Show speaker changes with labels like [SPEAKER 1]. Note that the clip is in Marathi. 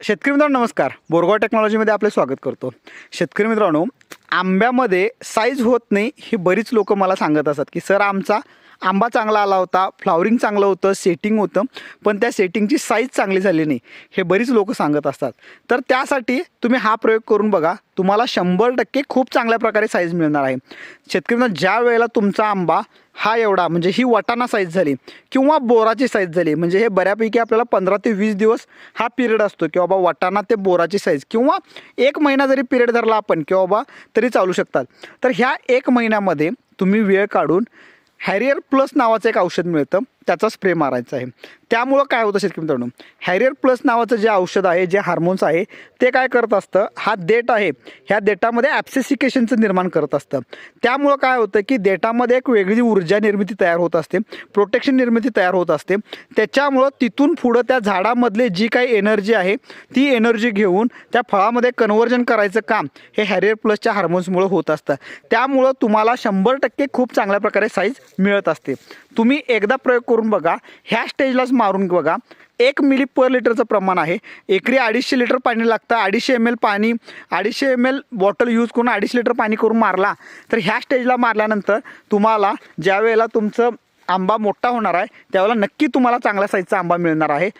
[SPEAKER 1] शेतकरी मित्रांनो नमस्कार. बोरगाव टेक्नॉलॉजीमध्ये आपले स्वागत करतो. शेतकरी मित्रांनो आंब्यामध्ये साईज होत नाही ही बरीच लोक मला सांगत असतात की सर आमचा आंबा चांगला आला होता फ्लावरिंग चांगलं होतं सेटिंग होतं पण त्या सेटिंगची साईज चांगली झाली नाही. हे बरीच लोक सांगत असतात. तर त्यासाठी तुम्ही हा प्रयोग करून बघा तुम्हाला शंभर टक्के खूप चांगल्या प्रकारे साईज मिळणार आहे. शेतकरी ज्या वेळेला तुमचा आंबा हा एवढा म्हणजे ही वटाणा साईज झाली किंवा बोराची साईज झाली म्हणजे हे बऱ्यापैकी आपल्याला पंधरा ते वीस दिवस हा पिरियड असतो की बाबा वटाणा ते बोराची साईज किंवा एक महिना जरी पिरियड धरला आपण किंवा बाबा तरी चालू शकतात. तर ह्या एक महिन्यामध्ये तुम्ही वेळ काढून हॅरियर प्लस नावाचं एक औषध मिळतं त्याचा स्प्रे मारायचा आहे. त्यामुळं काय होतं शेतकरी मित्रांनो? हॅरियर प्लस नावाचं जे औषध आहे जे हार्मोन्स आहे ते काय करत असतं? हा देठ आहे. ह्या देठामध्ये ॲप्सिसिकेशनचं निर्माण करत असतं. त्यामुळं काय होतं की देठामध्ये एक वेगळी ऊर्जा निर्मिती तयार होत असते. प्रोटेक्शन निर्मिती तयार होत असते. त्याच्यामुळं तिथून पुढं त्या झाडामधले जी काही एनर्जी आहे ती एनर्जी घेऊन त्या फळामध्ये कन्वर्जन करायचं काम हे हॅरियर प्लसच्या हार्मोन्समुळं होत असतं. त्यामुळं तुम्हाला शंभर टक्के खूप चांगल्या प्रकारे साईज मिळत असते. तुम्ही एकदा प्रयोग करून बघा. ह्या स्टेजलाच मारून बघा. एक मिली पर लिटरचं प्रमाण आहे. एकरी अडीचशे लिटर पाणी लागतं. अडीचशे एम एल पाणी अडीचशे एम एल बॉटल यूज करून अडीचशे लिटर पाणी करून मारला. तर ह्या स्टेजला मारल्यानंतर तुम्हाला ज्यावेळेला तुमचं आंबा मोठा होणार आहे त्यावेळेला नक्की तुम्हाला चांगल्या साईजचा आंबा मिळणार आहे.